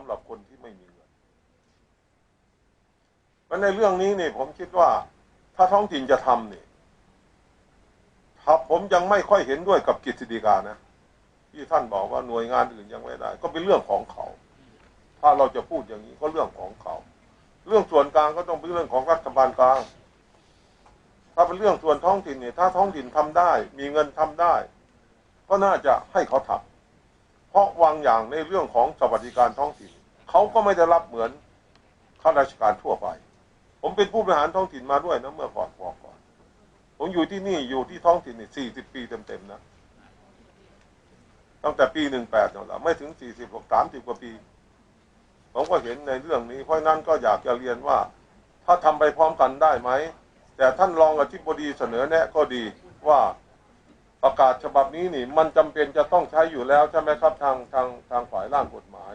ำหรับคนที่ไม่มีเงินมันในเรื่องนี้เนี่ยผมคิดว่า ถ้าท้องถิ่นจะทำเนี่ยถ้าผมยังไม่ค่อยเห็นด้วยกับกิจสิกานะที่ท่านบอกว่าหน่วยงานอื่นยังไม่ได้ ก็เป็นเรื่องของเขา ถ้าเราจะพูดอย่างนี้ก็เรื่องของเขา เรื่องส่วนกลางก็ต้องเป็นเรื่องของรัฐบาลกลาง ถ้าเป็นเรื่องส่วนท้องถิ่นเนี่ยถ้าท้องถิ่นทำได้ มีเงินทำได้ ก็น่าจะให้เขาทำ ราะวางอย่างในเรื่องของสวัสดิการท้องถิ่นเขาก็ไม่ได้รับเหมือนข้าราชการทั่วไป ผมเป็นผู้บริหารท้องถิ่นมาด้วยนะเมื่อก่อนบอกก่อน ผมอยู่ที่นี่อยู่ที่ท้องถิ่นนี่สี่สิบปีเต็มๆนะตั้งแต่ปีหนึ่งแปดเนี่ยละไม่ถึงสี่สิบหกสามสิบกว่าปี ผมก็เห็นในเรื่องนี้ เพราะนั้นก็อยากจะเรียนว่า ถ้าทำไปพร้อมกันได้ไหมแต่ท่านรองอธิบดีเสนอแนะก็ดีว่า ประกาศฉบับนี้นี่ มันจำเป็นจะต้องใช้อยู่แล้วใช่ไหมครับทางทางทางฝ่ายร่างกฎหมาย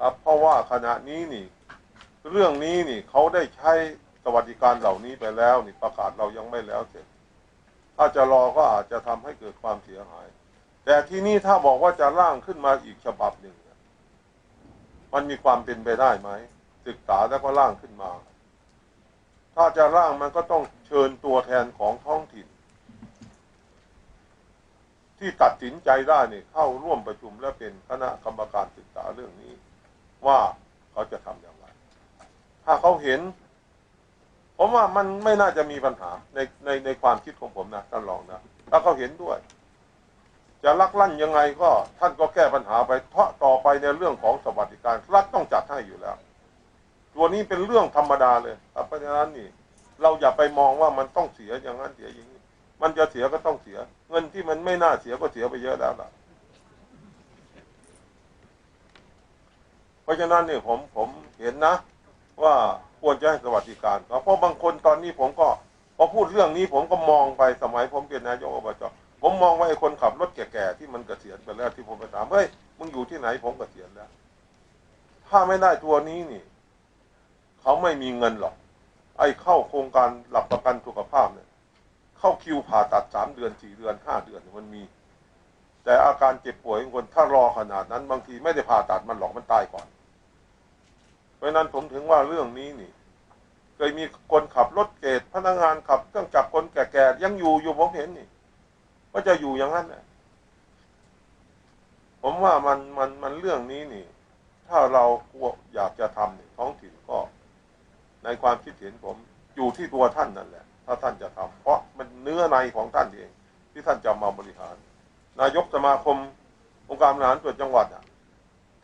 ครับ เพราะว่าขณะนี้นี่ เรื่องนี้นี่เขาได้ใช้สวัสดิการเหล่านี้ไปแล้วนี่ประกาศเรายังไม่แล้วเสร็จ ถ้าจะรอก็อาจจะทำให้เกิดความเสียหาย แต่ที่นี่ถ้าบอกว่าจะร่างขึ้นมาอีกฉบับหนึ่งมันมีความเป็นไปได้ไหมศึกษาแล้วก็ร่างขึ้นมา ถ้าจะร่างมันก็ต้องเชิญตัวแทนของท้องถิ่น ที่ตัดสินใจได้เนี่ยเข้าร่วมประชุมและเป็นคณะกรรมการศึกษาเรื่องนี้ ว่าเขาจะทำอย่างไร ถ้าเขาเห็นผมว่ามันไม่น่าจะมีปัญหาในในในความคิดของผมนะท่านรองนะถ้าเขาเห็นด้วย จะลักลั่นยังไงก็ท่านก็แก้ปัญหาไปเพราะต่อไปในเรื่องของสวัสดิการรัฐต้องจัดให้อยู่แล้ว ตัวนี้เป็นเรื่องธรรมดาเลยเพราะฉะนั้นนี่ เราอย่าไปมองว่ามันต้องเสียอย่างนั้นเสียอย่างนี้ มันจะเสียก็ต้องเสีย เงินที่มันไม่น่าเสียก็เสียไปเยอะแล้วล่ะ เพราะฉะนั้นเนี่ยผมผมเห็นนะ ว่าควรจะให้สวัสดิการเพราะบางคนตอนนี้ผมก็พอพูดเรื่องนี้ผมก็มองไปสมัยผมเป็นนายกอบจผมมองว่าไอ้คนขับรถแก่ๆที่มันเกษียณไปแล้วที่ผมไปถามเฮ้ยมึงอยู่ที่ไหนผมเกษียณแล้ว ถ้าไม่ได้ตัวนี้นี่เขาไม่มีเงินหรอก ไอ้เข้าโครงการหลักประกันสุขภาพเนี่ย เข้าคิวผ่าตัดสามเดือนสี่เดือนห้าเดือนมันมี แต่อาการเจ็บป่วยของคนถ้ารอขนาดนั้น บางทีไม่ได้ผ่าตัดมันหรอกมันตายก่อน เพราะนั้นผมถึงว่าเรื่องนี้นี่ เคยมีคนขับรถเกตพนักงานขับเครื่องจักรคนแก่ๆยังอยู่อยู่ผมเห็นนี่ก็จะอยู่อย่างนั้นผมว่ามันมันมันเรื่องนี้นี่ ถ้าเราอยากจะทำเนี่ยท้องถิ่นก็ ในความคิดเห็นผมอยู่ที่ตัวท่านนั่นแหละ ถ้าท่านจะทำเพราะมันเนื้อในของท่านเอง ที่ท่านจะมาบริหาร นายกสมาคมองค์การบริหารส่วนจังหวัดอะ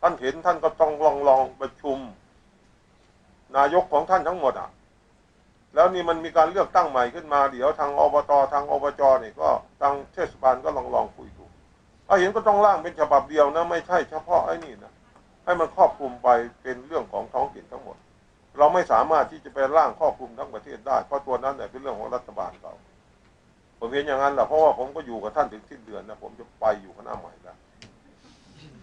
ท่านเห็นท่านก็ต้องลองลองประชุม นายกของท่านทั้งหมดอะ แล้วนี่มันมีการเลือกตั้งใหม่ขึ้นมาเดี๋ยวทางอบตทางอบจนี่ก็ทางเทศบาลก็ลองลองคุยดูถ้าเห็นก็ต้องร่างเป็นฉบับเดียวนะ ไม่ใช่เฉพาะไอ้นี่นะให้มันครอบคลุมไปเป็นเรื่องของท้องถิ่นทั้งหมด เราไม่สามารถที่จะไปร่างครอบคลุมทั้งประเทศได้ เพราะตัวนั้นเนี่ยเป็นเรื่องของรัฐบาลเราผมเห็นอย่างนั้นแหละเพราะว่าผมก็อยู่กับท่านถึงสิ้นเดือนนะผมจะไปอยู่คณะใหม่แล้ว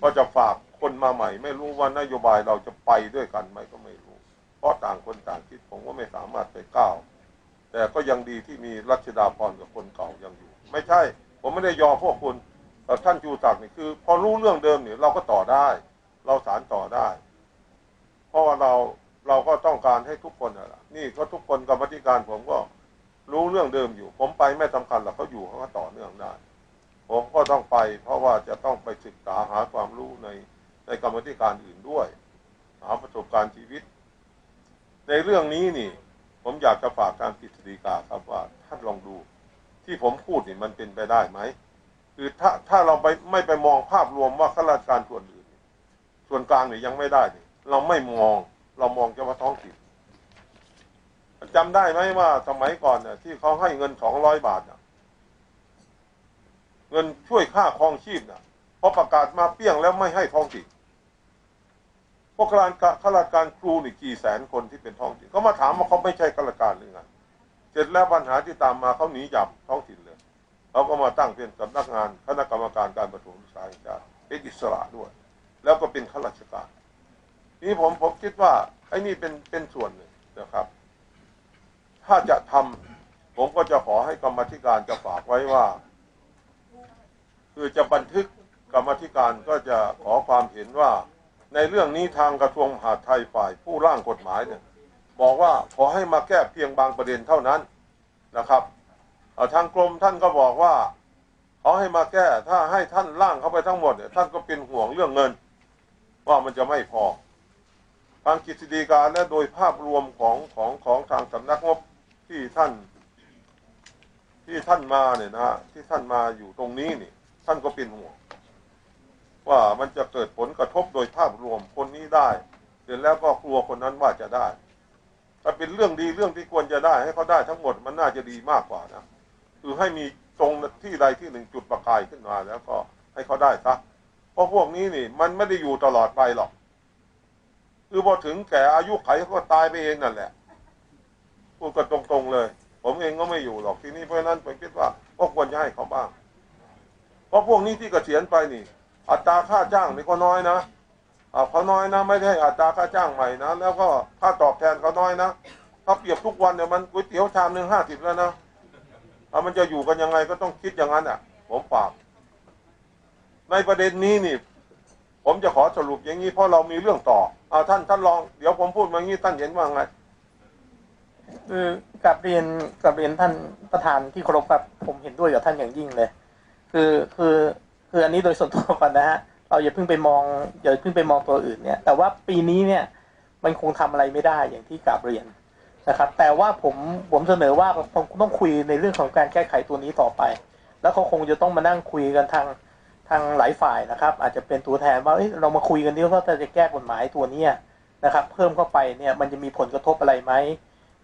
ก็จะฝากคนมาใหม่ ไม่รู้ว่านโยบายเราจะไปด้วยกันไหมก็ไม่รู้ เพราะต่างคนต่างคิดผมก็ไม่สามารถไปก้าวแต่ก็ยังดีที่มีรัชดาพรกับคนเก่ายังอยู่ ไม่ใช่ ผมไม่ได้ยอมพวกคุณแต่ท่านชูศักดิ์นี่คือ พอรู้เรื่องเดิมเนี่ยเราก็ต่อได้ เราสารต่อได้ เพราะว่าเรา เราก็ต้องการให้ทุกคนนะนี่ก็ทุกคนกรรมธิการผมก็รู้เรื่องเดิมอยู่ ผมไปไม่สำคัญหรอกเขาอยู่เขาก็ต่อเนื่องได้ผมก็ต้องไป เพราะว่าจะต้องไปศึกษาหาความรู้ในในกรรมธิการอื่นด้วย หาประสบการณ์ชีวิต ในเรื่องนี้นี่ ผมอยากจะฝากทางกฤษฎีกาครับว่าท่านลองดู ที่ผมพูดนี่มันเป็นไปได้ไหมคือถ้าถ้าเราไปไม่ไปมองภาพรวมว่าข้าราชการส่วนอื่น ส่วนกลางเนี่ยยังไม่ได้เราไม่มอง เรามองเฉพาะท้องถิ่นจำได้ไหมว่าสมัยก่อนเนี่ยที่เขาให้เงินสองร้อยบาทเนี่ยเงินช่วยค่าครองชีพเนี่ยพอประกาศมาเปี้ยงแล้วไม่ให้ท้องถิ่นพวกข้าราชการข้าราชการครูนี่กี่แสนคนที่เป็นท้องถิ่นเขามาถามว่าเขาไม่ใช่ข้าราชการหรือไงเสร็จแล้วปัญหาที่ตามมาเขาหนีจับท้องถิ่นเลยเขาก็มาตั้งเป็นสำนักงานคณะกรรมการการประถมศึกษาแห่งชาติเป็นอิสระด้วย แล้วก็เป็นข้าราชการ นี่ผมผมคิดว่าไอ้นี่เป็นเป็นส่วนหนึ่งนะครับ ถ้าจะทำผมก็จะขอให้กรรมธิการจะฝากไว้ว่า คือจะบันทึกกรรมธิการก็จะขอความเห็นว่า ในเรื่องนี้ทางกระทรวงมหาดไทยฝ่ายผู้ร่างกฎหมายเนี่ย บอกว่าขอให้มาแก้เพียงบางประเด็นเท่านั้นนะครับทางกรมท่านก็บอกว่าขอให้มาแก้ถ้าให้ท่านร่างเข้าไปทั้งหมดเนี่ยท่านก็เป็นห่วงเรื่องเงิน ว่ามันจะไม่พอ ทางกิจดีการและโดยภาพรวมของของของทางสำนักงบที่ท่าน ที่ท่านมาเนี่ยนะที่ท่านมาอยู่ตรงนี้นี่ ท่านก็เป็นห่วงว่ามันจะเกิดผลกระทบโดยภาพรวมคนนี้ได้เสร็จแล้วก็กลัวคนนั้นว่าจะได้ ถ้าเป็นเรื่องดีเรื่องที่ควรจะได้ ให้เขาได้ทั้งหมดมันน่าจะดีมากกว่านะคือให้มีตรงที่ใดที่หนึ่งจุดประกายขึ้นมาแล้วก็ให้เขาได้ซะเพราะพวกนี้นี่ มันไม่ได้อยู่ตลอดไปหรอก คือพอถึงแก่อายุไขเขาก็ตายไปเองนั่นแหละพูดกันตรงๆเลย ผมเองก็ไม่อยู่หรอกทีนี้เพราะนั้นผมคิดว่าก็ควรจะให้เขาบ้าง เพราะพวกนี้ที่เกษียณไปนี่ อัตราค่าจ้างนี่ก็น้อยนะอ่าเขาน้อยนะ ไม่ได้อัตราค่าจ้างใหม่นะแล้วก็ค่าตอบแทนเขาน้อยนะถ้าเปรียบทุกวันเนี่ยมันก๋วยเตี๋ยวชามหนึ่งห้าสิบแล้วนะอ่ามันจะอยู่กันยังไงก็ต้องคิดอย่างนั้นอะ ผมฝากในประเด็นนี้นี่ ผมจะขอสรุปอย่างนี้เพราะเรามีเรื่องต่ออาท่านท่านลองเดี๋ยวผมพูดมาอย่างนี้ท่านเห็นว่าไงคือกับเรียนกับเรียนท่านประธานที่เคารพครับผมเห็นด้วยกับท่านอย่างยิ่งเลย คือคือคืออันนี้โดยส่วนตัวก่อนนะฮะเราอย่าเพิ่งไปมองอย่าเพิ่งไปมองตัวอื่นเนี่ย แต่ว่าปีนี้เนี่ยมันคงทำอะไรไม่ได้อย่างที่กราบเรียนนะครับ แต่ว่าผมผมเสนอว่าผมต้องคุยในเรื่องของการแก้ไขตัวนี้ต่อไป แล้วเขาคงจะต้องมานั่งคุยกันทาง ทางหลายฝ่ายนะครับ อาจจะเป็นตัวแทนว่าเเรามาคุยกันดิว่าจะแก้กฎหมายตัวเนี้นะครับ เพิ่มเข้าไปเนี่ยมันจะมีผลกระทบอะไรไหม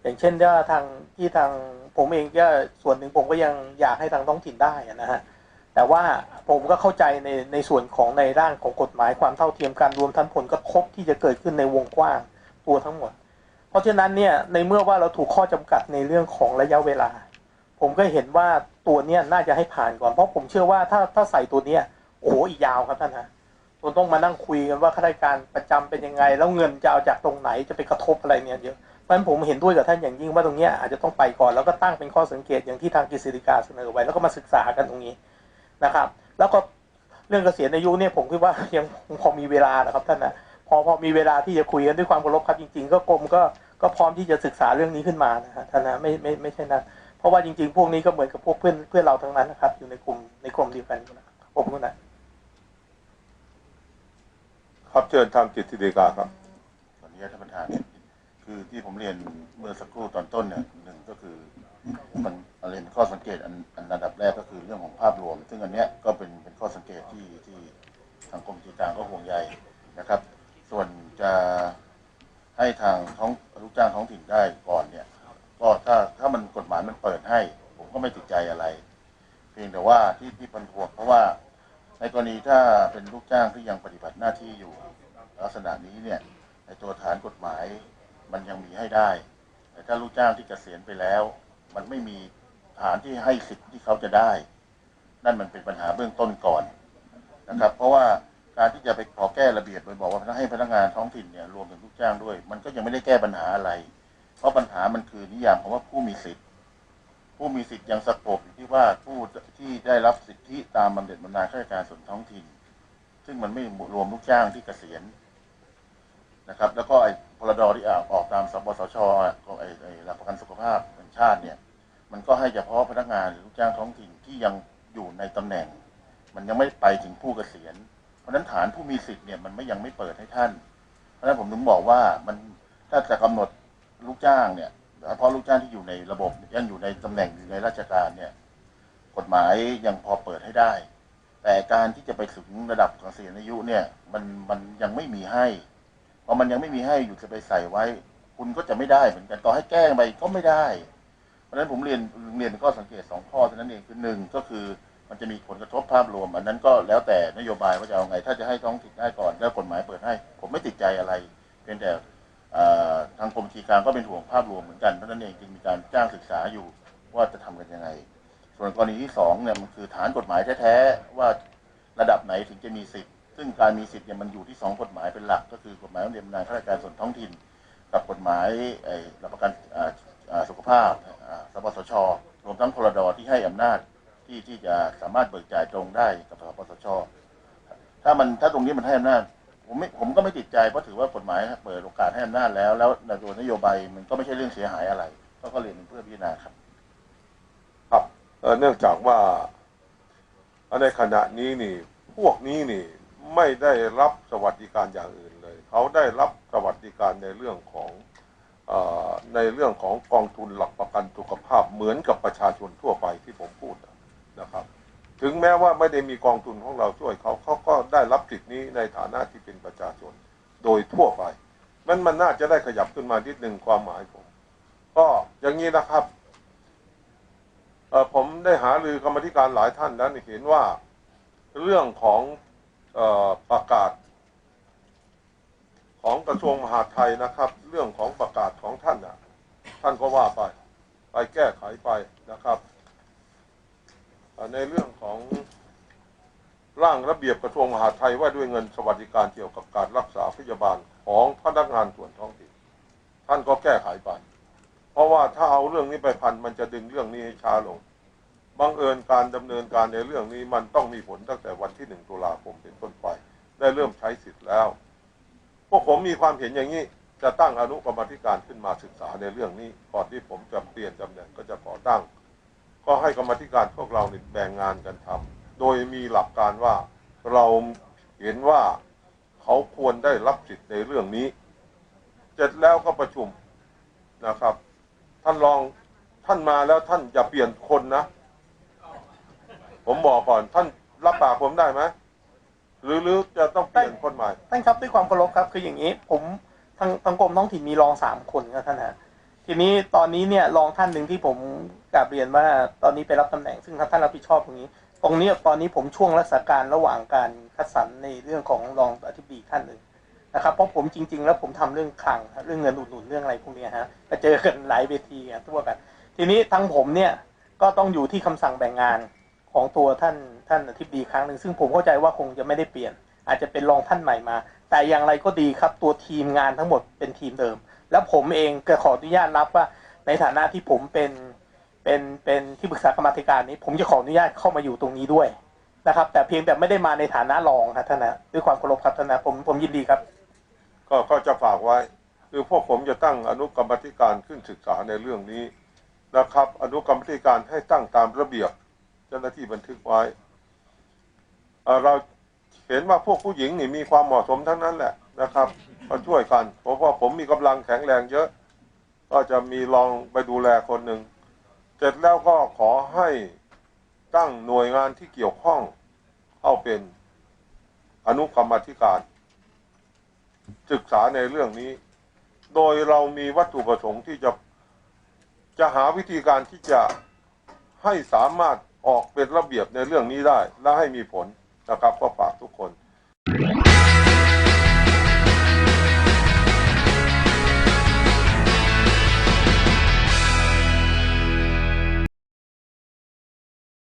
อย่างเช่นว่าทางที่ทางผมเองก็ส่วนหนึ่งผมก็ยังอยากให้ทางท้องถิ่นได้นะฮะแต่ว่าผมก็เข้าใจในในส่วนของในร่างของกฎหมายความเท่าเทียมกันรวมทั้งผลกระทบที่จะเกิดขึ้นในวงกว้างตัวทั้งหมด เพราะฉะนั้นเนี่ยในเมื่อว่าเราถูกข้อจำกัดในเรื่องของระยะเวลา ผมก็เห็นว่าตัวเนี้ยน่าจะให้ผ่านก่อนเพราะผมเชื่อว่าถ้าถ้าใส่ตัวเนี้ย โอ้โหอีกยาวครับท่านฮะเราต้องมานั่งคุยกันว่าข้าราชการประจำเป็นยังไง แล้วเงินจะเอาจากตรงไหนจะไปกระทบอะไรเนี่ยเยอะเพราะฉะนั้นผมเห็นด้วยกับท่านอย่างยิ่งว่าตรงเนี้ยอาจจะต้องไปก่อนแล้วก็ตั้งเป็นข้อสังเกตอย่างที่ทางกฤษฎีกาเสนอไว้แล้วก็มาศึกษากันตรงนี้นะครับ แล้วก็เรื่องเกษียณอายุเนี่ยผมคิดว่ายังพอมีเวลานะครับท่านนะพอพอมีเวลาที่จะคุยกันด้วยความเคารพครับจริง ๆ ก็กรมก็ก็พร้อมที่จะศึกษาเรื่องนี้ขึ้นมานะฮะท่านนะไม่ไม่ไม่ใช่นั้นเพราะว่าจริง ๆ พวกนี้ก็เหมือนกับพวกเพื่อนเพื่อนเราทั้งนั้นนะครับ อยู่ในกลุ่มในกลุ่มเดียวกันนะครับผมนะ ครับเชิญทางกิจดีกาครับขออนุญาตท่านประธานคือที่ผมเรียนเมื่อสักครู่ตอนต้นเนี่ยหนึ่งก็คือมันเรียนข้อสังเกตอันอันระดับแรกก็คือเรื่องของภาพรวม ซึ่งอันเนี้ยก็เป็นเป็นข้อสังเกตที่ที่ทางกรมจีการก็ห่วงใยนะครับ ส่วนจะให้ทางท้องลูกจ้างท้องถิ่นได้ก่อนเนี่ยก็ถ้าถ้ามันกฎหมายมันเปิดให้ ผมก็ไม่ติดใจอะไร เพียงแต่ว่าที่ที่พันพวงเพราะว่า กรณีถ้าเป็นลูกจ้างที่ยังปฏิบัติหน้าที่อยู่ลักษณะนี้เนี่ยในตัวฐานกฎหมายมันยังมีให้ได้ แต่ถ้าลูกจ้างที่เกษียณไปแล้ว มันไม่มีฐานที่ให้สิทธิ์ที่เขาจะได้ นั่นมันเป็นปัญหาเบื้องต้นก่อนนะครับ เพราะว่าการที่จะไปขอแก้ระเบียบโดยบอกว่าให้พนักงานท้องถิ่นเนี่ยรวมถึงลูกจ้างด้วย มันก็ยังไม่ได้แก้ปัญหาอะไร เพราะปัญหามันคือนิยามของว่าผู้มีสิทธิ ผู้มีสิทธิ์ยังสกบอยู่ที่ว่าผู้ที่ได้รับสิทธิตามบำเหน็จบำนาญข้าราชการส่วนท้องถิ่น ซึ่งมันไม่รวมลูกจ้างที่เกษียณนะครับ แล้วก็ไอ้พรดที่ออกออกตามสปสชอะของไอ้ไอ้หลักประกันสุขภาพแห่งชาติเนี่ย มันก็ให้เฉพาะพนักงานหรือลูกจ้างท้องถิ่นที่ยังอยู่ในตำแหน่ง มันยังไม่ไปถึงผู้เกษียณ เพราะฉะนั้นฐานผู้มีสิทธิ์เนี่ยมันไม่ยังไม่เปิดให้ท่าน เพราะฉะนั้นผมถึงบอกว่ามันถ้าจะกำหนดลูกจ้างเนี่ย เฉพาะลูกจ้างที่อยู่ในระบบยังอยู่ในตำแหน่งอยู่ในราชการเนี่ยกฎหมายยังพอเปิดให้ได้ แต่การที่จะไปถึงระดับของเกษียอายุเนี่ยมันมันยังไม่มีให้พอมันยังไม่มีให้อยู่จะไปใส่ไว้ คุณก็จะไม่ได้เหมือนกันต่อให้แก้ไปก็ไม่ได้ เพราะฉะนั้นผมเรียนเรียนข้อสังเกตสองข้อเท่านั้นเองคือหนึ่งก็คือมันจะมีผลกระทบภาพรวม อันนั้นก็แล้วแต่นโยบายว่าจะเอาไง ถ้าจะให้ท้องถิ่นได้ก่อนแล้วกฎหมายเปิดให้ ผมไม่ติดใจอะไรเพียงแต่ ทางกรมชีการก็เป็นห่วงภาพรวมเหมือนกันเพราะนั้นเองจึงมีการจ้างศึกษาอยู่ว่าจะทำกันยังไง ส่วนกรณีที่สองเนี่ยมันคือฐานกฎหมายแท้ๆว่าระดับไหนถึงจะมีสิทธิ์ ซึ่งการมีสิทธิ์เนี่ยมันอยู่ที่สองกฎหมายเป็นหลัก ก็คือกฎหมายบำเหน็จบำนาญข้าราชการส่วนท้องถิ่น กับกฎหมายไอ้รับประกันสุขภาพสปสช รวมทั้งพรดที่ให้อำนาจที่ที่จะสามารถเบิกจ่ายตรงได้กับสปสช ถ้ามันถ้าตรงนี้มันให้อำนาจ ผมไม่ผมก็ไม่ติดใจเพราะถือว่ากฎหมายเปิดโอกาสให้อำนาจแล้ว แล้วในตัวนโยบายมันก็ไม่ใช่เรื่องเสียหายอะไร ก็ก็เรียนเพื่อพิจารณาครับ ครับเนื่องจากว่าในขณะนี้นี่ พวกนี้นี่ไม่ได้รับสวัสดิการอย่างอื่นเลย เขาได้รับสวัสดิการในเรื่องของอในเรื่องของกองทุนหลักประกันสุขภาพเหมือนกับประชาชนทั่วไปที่ผมพูดนะครับ ถึงแม้ว่าไม่ได้มีกองทุนของเราช่วยเขาเขาก็ได้รับสิทธินี้ในฐานะที่เป็นประชาชน โดยทั่วไปมันมันน่าจะได้ขยับขึ้นมานิดหนึ่งความหมายผม ก็อย่างนี้นะครับผมได้หารือกรรมธิการหลายท่านแล้วเห็นว่าเรื่องของออประกาศ ของกระทรวงมหาดไทยนะครับ เรื่องของประกาศของท่านน่ะท่านก็ว่าไป ไปแก้ไขไปนะครับ ในเรื่องของร่างระเบียบกระทรวงมหาดไทยว่าด้วยเงินสวัสดิการเกี่ยวกับการรักษาพยาบาลของพนักงานส่วนท้องถิ่นท่านก็แก้ไขไปเพราะว่าถ้าเอาเรื่องนี้ไปพันมันจะดึงเรื่องนี้ให้ช้าลงบังเอิญการดำเนินการในเรื่องนี้มันต้องมีผลตั้งแต่วันที่หนึ่งตุลาคมเป็นต้นไป ได้เริ่มใช้สิทธิ์แล้ว พวกผมมีความเห็นอย่างนี้ จะตั้งอนุกรรมธิการขึ้นมาศึกษาในเรื่องนี้ ก่อนที่ผมจะเปลี่ยนตำแหน่งก็จะก่อตั้ง ก็ให้กรรมธิการพวกเราเนี่ยแบ่งงานกันทำโดยมีหลักการว่าเราเห็นว่าเขาควรได้รับสิทธิ์ในเรื่องนี้เสร็จแล้วก็ประชุมนะครับ ท่านลองท่านมาแล้วท่านอย่าเปลี่ยนคนนะ ผมบอกก่อนท่านรับปากผมได้ไหมหรือหรือจะต้องเปลี่ยนคนใหม่ท่านครับด้วยความเคารพครับ คืออย่างนี้ ผมทางทางกรมท้องถิ่นมีรองสามคนครับท่านฮะ ทีนี้ตอนนี้เนี่ยรองท่านหนึ่งที่ผมกราบเรียนว่าตอนนี้ไปรับตำแหน่งซึ่งท่านรับผิดชอบตรงนี้ ตรงนี้ตอนนี้ผมช่วงรักษาการระหว่างการคัดสรรในเรื่องของรองอธิบดีท่านหนึ่งนะครับเพราะผมจริง ๆ แล้วผมทำเรื่องคลังเรื่องเงินอุดหนุนเรื่องอะไรพวกนี้ฮะก็เจอกันหลายเวทีทั่วกัน ทีนี้ทั้งผมเนี่ยก็ต้องอยู่ที่คำสั่งแบ่งงานของตัวท่านท่านอธิบดีครั้งหนึ่งซึ่งผมเข้าใจว่าคงจะไม่ได้เปลี่ยน อาจจะเป็นรองท่านใหม่มา แต่อย่างไรก็ดีครับตัวทีมงานทั้งหมดเป็นทีมเดิม แล้วผมเองก็ขออนุญาตรับว่าในฐานะที่ผมเป็นเป็นเป็นที่ปรึกษากรรมธิการนี้ผมจะขออนุญาตเข้ามาอยู่ตรงนี้ด้วยนะครับ แต่เพียงแต่ไม่ได้มาในฐานะรองครับท่านนะด้วยความเคารพครับท่านนะผมผมยินดีครับ ก็ก็จะฝากไว้ คือพวกผมจะตั้งอนุกรรมธิการขึ้นศึกษาในเรื่องนี้นะครับ อนุกรรมธิการให้ตั้งตามระเบียบเจ้าหน้าที่บันทึกไว้เอ่อเราเห็นว่าพวกผู้หญิงนี่มีความเหมาะสมทั้งนั้นแหละ นะครับก็ช่วยกันเพราะว่าผมมีกำลังแข็งแรงเยอะ ก็จะมีลองไปดูแลคนหนึ่งเสร็จแล้วก็ขอให้ตั้งหน่วยงานที่เกี่ยวข้องเข้าเป็นอนุกรรมธิการ ศึกษาในเรื่องนี้ โดยเรามีวัตถุประสงค์ที่จะจะหาวิธีการที่จะให้สามารถออกเป็นระเบียบในเรื่องนี้ได้ และให้มีผลนะครับก็ฝากทุกคน